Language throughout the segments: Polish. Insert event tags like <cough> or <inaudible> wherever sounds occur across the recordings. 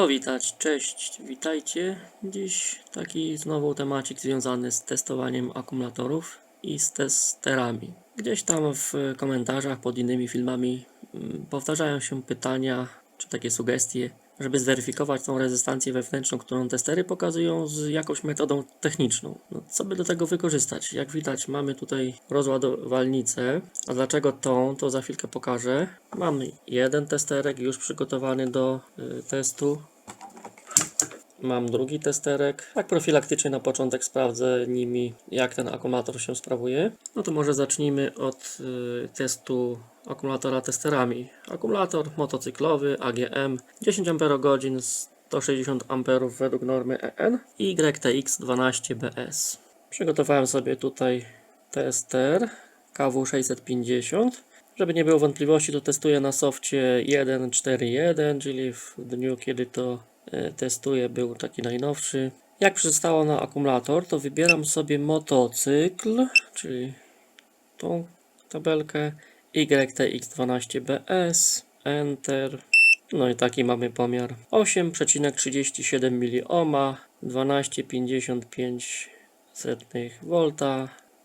powitać. Cześć, witajcie. Dziś taki znowu temacik związany z testowaniem akumulatorów i z testerami. Gdzieś tam w komentarzach pod innymi filmami mm, powtarzają się pytania czy takie sugestie, żeby zweryfikować tą rezystancję wewnętrzną, którą testery pokazują z jakąś metodą techniczną. No, co by do tego wykorzystać? Jak widać mamy tutaj rozładowalnicę, a dlaczego tą, to za chwilkę pokażę. Mamy jeden testerek już przygotowany do y, testu. Mam drugi testerek. Tak profilaktycznie na początek sprawdzę nimi, jak ten akumulator się sprawuje. No to może zacznijmy od y, testu akumulatora testerami. Akumulator motocyklowy AGM 10 Ah 160 A według normy EN i YTX 12BS. Przygotowałem sobie tutaj tester KW650. Żeby nie było wątpliwości, to testuję na softie 1.4.1, czyli w dniu, kiedy to e, testuję, był taki najnowszy. Jak przystało na akumulator, to wybieram sobie motocykl, czyli tą tabelkę YTX12BS, Enter. No i taki mamy pomiar. 8,37 ohma, 12,55 V,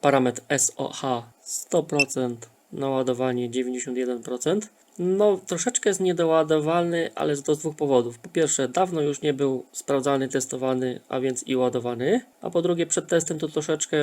parametr SOH 100%, naładowanie 91%. No, troszeczkę jest niedoładowalny, ale z dwóch powodów. Po pierwsze, dawno już nie był sprawdzany, testowany, a więc i ładowany. A po drugie, przed testem to troszeczkę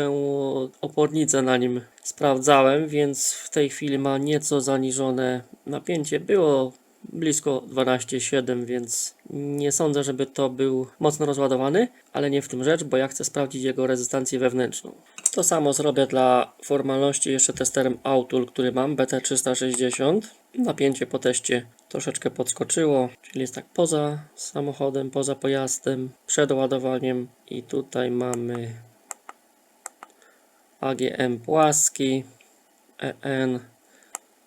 opornicę na nim sprawdzałem, więc w tej chwili ma nieco zaniżone napięcie. Było blisko 12,7, więc nie sądzę, żeby to był mocno rozładowany, ale nie w tym rzecz, bo ja chcę sprawdzić jego rezystancję wewnętrzną. To samo zrobię dla formalności jeszcze testerem Autul, który mam, BT360. Napięcie po teście troszeczkę podskoczyło, czyli jest tak poza samochodem, poza pojazdem, przed ładowaniem i tutaj mamy AGM płaski EN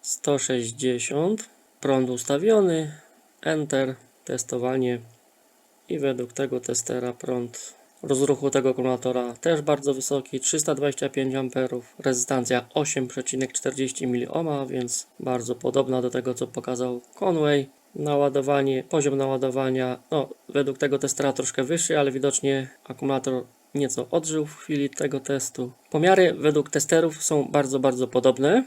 160 prąd ustawiony Enter testowanie i według tego testera prąd rozruchu tego akumulatora też bardzo wysoki 325 A rezystancja 8,40 mOh więc bardzo podobna do tego co pokazał Conway. Naładowanie, poziom naładowania no według tego testera troszkę wyższy ale widocznie akumulator nieco odżył w chwili tego testu. Pomiary według testerów są bardzo bardzo podobne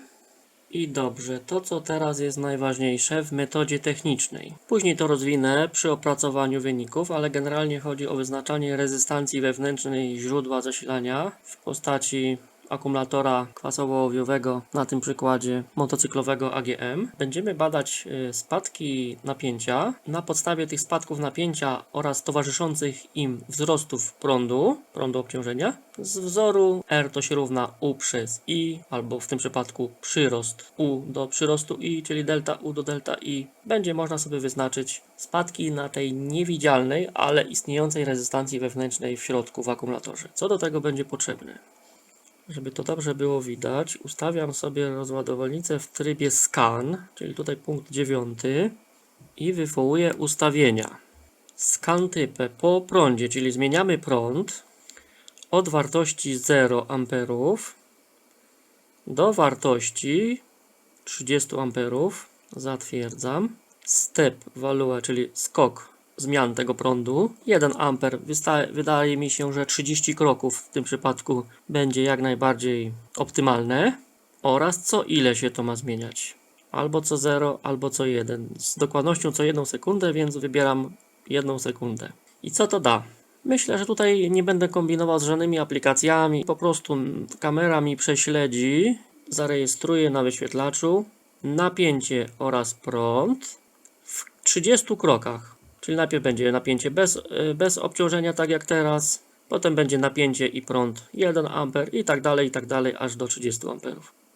i dobrze, to co teraz jest najważniejsze w metodzie technicznej. Później to rozwinę przy opracowaniu wyników, ale generalnie chodzi o wyznaczanie rezystancji wewnętrznej źródła zasilania w postaci akumulatora kwasowo-ołowiowego na tym przykładzie motocyklowego AGM. Będziemy badać y, spadki napięcia. Na podstawie tych spadków napięcia oraz towarzyszących im wzrostów prądu, prądu obciążenia, z wzoru R to się równa U przez I, albo w tym przypadku przyrost U do przyrostu I, czyli delta U do delta I, będzie można sobie wyznaczyć spadki na tej niewidzialnej, ale istniejącej rezystancji wewnętrznej w środku w akumulatorze. Co do tego będzie potrzebne? Żeby to dobrze było widać, ustawiam sobie rozładowalnicę w trybie scan, czyli tutaj punkt 9 i wywołuję ustawienia. Scan typę po prądzie, czyli zmieniamy prąd od wartości 0 A do wartości 30 A. Zatwierdzam. Step value, czyli skok zmian tego prądu. 1 A wydaje mi się, że 30 kroków w tym przypadku będzie jak najbardziej optymalne. Oraz co ile się to ma zmieniać. Albo co 0, albo co 1. Z dokładnością co 1 sekundę, więc wybieram 1 sekundę. I co to da? Myślę, że tutaj nie będę kombinował z żadnymi aplikacjami. Po prostu kamera mi prześledzi, zarejestruje na wyświetlaczu napięcie oraz prąd w 30 krokach. Czyli najpierw będzie napięcie bez, y, bez obciążenia, tak jak teraz. Potem będzie napięcie i prąd 1 A i tak dalej, i tak dalej, aż do 30 A.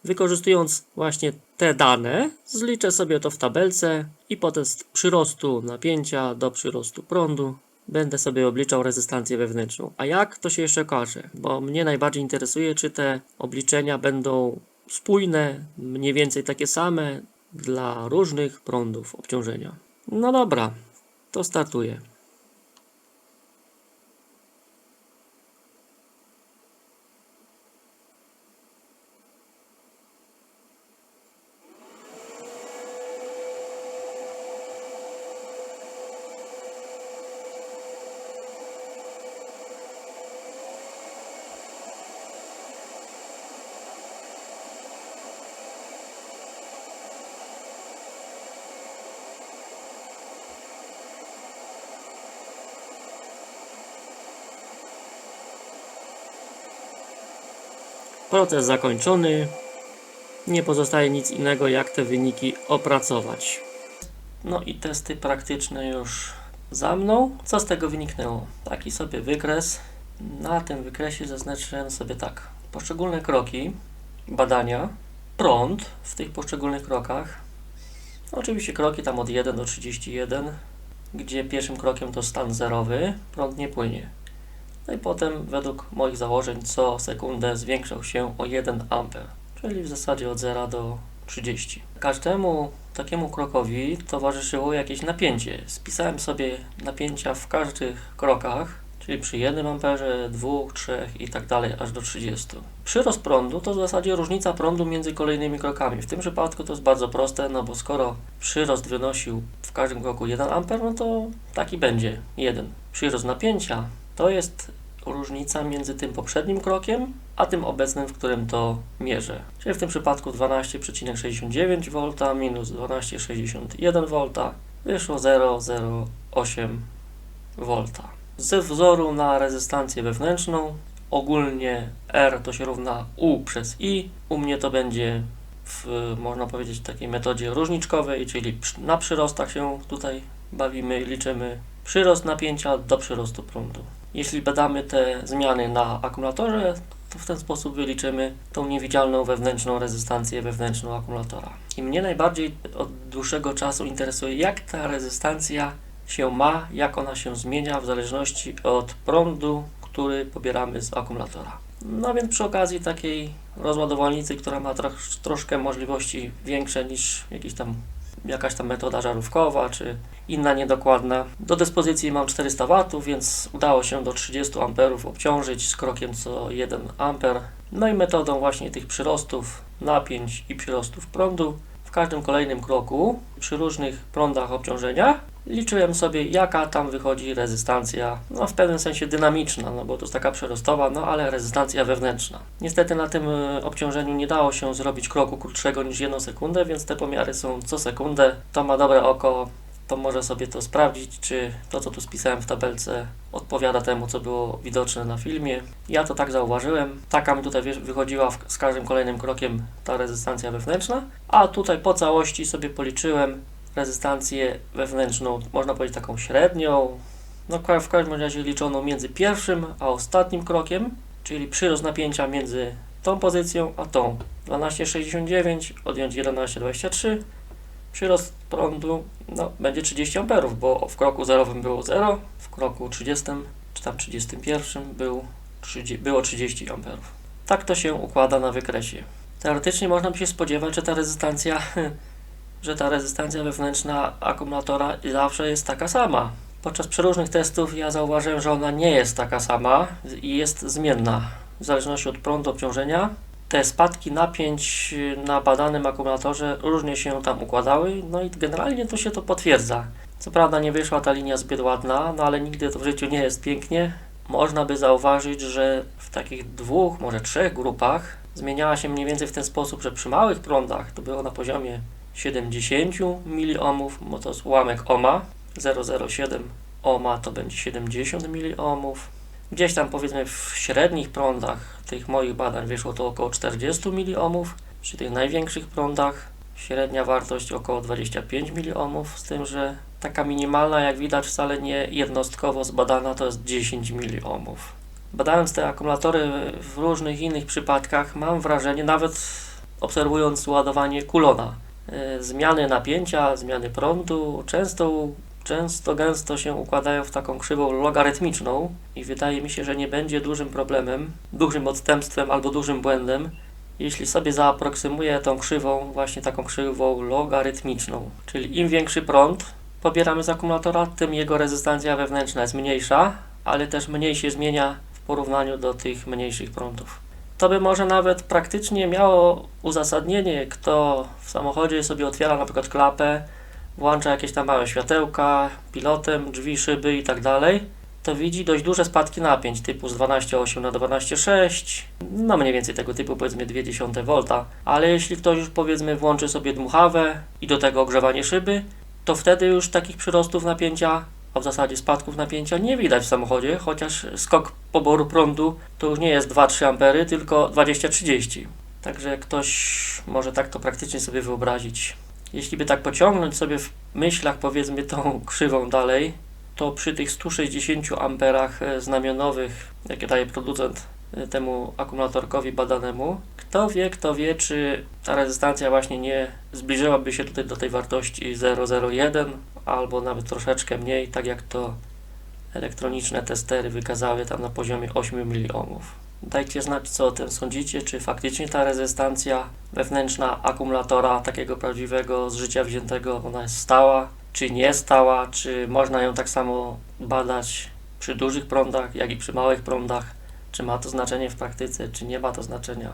Wykorzystując właśnie te dane, zliczę sobie to w tabelce i potem z przyrostu napięcia do przyrostu prądu będę sobie obliczał rezystancję wewnętrzną. A jak to się jeszcze okaże? Bo mnie najbardziej interesuje, czy te obliczenia będą spójne, mniej więcej takie same dla różnych prądów obciążenia. No dobra, to startuję. Proces zakończony. Nie pozostaje nic innego jak te wyniki opracować. No i testy praktyczne już za mną. Co z tego wyniknęło? Taki sobie wykres. Na tym wykresie zaznaczyłem sobie tak. Poszczególne kroki badania, prąd w tych poszczególnych krokach. Oczywiście kroki tam od 1 do 31, gdzie pierwszym krokiem to stan zerowy, prąd nie płynie. No i potem według moich założeń co sekundę zwiększał się o 1 A, czyli w zasadzie od 0 do 30. Każdemu takiemu krokowi towarzyszyło jakieś napięcie. Spisałem sobie napięcia w każdych krokach, czyli przy 1 amperze, 2, 3 i tak dalej aż do 30. Przyrost prądu to w zasadzie różnica prądu między kolejnymi krokami. W tym przypadku to jest bardzo proste, no bo skoro przyrost wynosił w każdym kroku 1 amper, no to taki będzie 1. Przyrost napięcia to jest różnica między tym poprzednim krokiem, a tym obecnym, w którym to mierzę. Czyli w tym przypadku 12,69 V minus 12,61 V wyszło 0,08 V. Ze wzoru na rezystancję wewnętrzną ogólnie R to się równa U przez I. U mnie to będzie w, można powiedzieć, takiej metodzie różniczkowej, czyli na przyrostach się tutaj bawimy, liczymy przyrost napięcia do przyrostu prądu. Jeśli badamy te zmiany na akumulatorze, to w ten sposób wyliczymy tą niewidzialną wewnętrzną rezystancję wewnętrzną akumulatora. I mnie najbardziej od dłuższego czasu interesuje, jak ta rezystancja się ma, jak ona się zmienia w zależności od prądu, który pobieramy z akumulatora. No więc przy okazji takiej rozładowalnicy, która ma trosz, troszkę możliwości większe niż jakiś tam, jakaś tam metoda żarówkowa czy inna niedokładna. Do dyspozycji mam 400 W, więc udało się do 30 A obciążyć z krokiem co 1 A. No i metodą właśnie tych przyrostów napięć i przyrostów prądu w każdym kolejnym kroku przy różnych prądach obciążenia liczyłem sobie jaka tam wychodzi rezystancja, no w pewnym sensie dynamiczna, no bo to jest taka przerostowa, no ale rezystancja wewnętrzna. Niestety na tym e, obciążeniu nie dało się zrobić kroku krótszego niż 1 sekundę, więc te pomiary są co sekundę. To ma dobre oko, to może sobie to sprawdzić, czy to, co tu spisałem w tabelce, odpowiada temu, co było widoczne na filmie. Ja to tak zauważyłem. Taka mi tutaj wychodziła z każdym kolejnym krokiem ta rezystancja wewnętrzna, a tutaj po całości sobie policzyłem rezystancję wewnętrzną, można powiedzieć taką średnią, no w każdym razie liczoną między pierwszym a ostatnim krokiem, czyli przyrost napięcia między tą pozycją a tą. 12,69 odjąć 11,23 przyrost prądu no, będzie 30 amperów, bo w kroku zerowym było 0, w kroku 30 czy tam 31 był 30, było 30 amperów. Tak to się układa na wykresie. Teoretycznie można by się spodziewać, że ta rezystancja, <laughs> że ta rezystancja wewnętrzna akumulatora zawsze jest taka sama. Podczas przeróżnych testów ja zauważyłem, że ona nie jest taka sama i jest zmienna w zależności od prądu obciążenia te spadki napięć na badanym akumulatorze różnie się tam układały, no i generalnie to się to potwierdza. Co prawda nie wyszła ta linia zbyt ładna, no ale nigdy to w życiu nie jest pięknie. Można by zauważyć, że w takich dwóch, może trzech grupach zmieniała się mniej więcej w ten sposób, że przy małych prądach to było na poziomie 70 miliohmów, bo to jest ułamek ohma, 0,07 ohma to będzie 70 miliohmów. Gdzieś tam powiedzmy w średnich prądach tych moich badań wyszło to około 40 miliohmów, przy tych największych prądach średnia wartość około 25 miliohmów, z tym, że taka minimalna, jak widać, wcale nie jednostkowo zbadana, to jest 10 miliohmów. Badając te akumulatory w różnych innych przypadkach, mam wrażenie, nawet obserwując ładowanie kulona, zmiany napięcia, zmiany prądu często często gęsto się układają w taką krzywą logarytmiczną i wydaje mi się, że nie będzie dużym problemem, dużym odstępstwem albo dużym błędem, jeśli sobie zaproksymuję tą krzywą właśnie taką krzywą logarytmiczną. Czyli im większy prąd pobieramy z akumulatora, tym jego rezystancja wewnętrzna jest mniejsza, ale też mniej się zmienia w porównaniu do tych mniejszych prądów. To by może nawet praktycznie miało uzasadnienie, kto w samochodzie sobie otwiera na przykład klapę, włącza jakieś tam małe światełka, pilotem, drzwi, szyby i tak dalej, to widzi dość duże spadki napięć typu z 12,8 na 12,6, no mniej więcej tego typu powiedzmy 0,2 V, ale jeśli ktoś już powiedzmy włączy sobie dmuchawę i do tego ogrzewanie szyby, to wtedy już takich przyrostów napięcia a w zasadzie spadków napięcia nie widać w samochodzie, chociaż skok poboru prądu to już nie jest 2-3 ampery, tylko 20-30. Także ktoś może tak to praktycznie sobie wyobrazić. Jeśli by tak pociągnąć sobie w myślach powiedzmy tą krzywą dalej, to przy tych 160 amperach e, znamionowych, jakie daje producent e, temu akumulatorkowi badanemu, kto wie, kto wie, czy ta rezystancja właśnie nie zbliżyłaby się tutaj do tej wartości 001 albo nawet troszeczkę mniej, tak jak to elektroniczne testery wykazały tam na poziomie 8 milionów. Dajcie znać, co o tym sądzicie, czy faktycznie ta rezystancja wewnętrzna akumulatora takiego prawdziwego, z życia wziętego, ona jest stała, czy nie stała, czy można ją tak samo badać przy dużych prądach, jak i przy małych prądach, czy ma to znaczenie w praktyce, czy nie ma to znaczenia.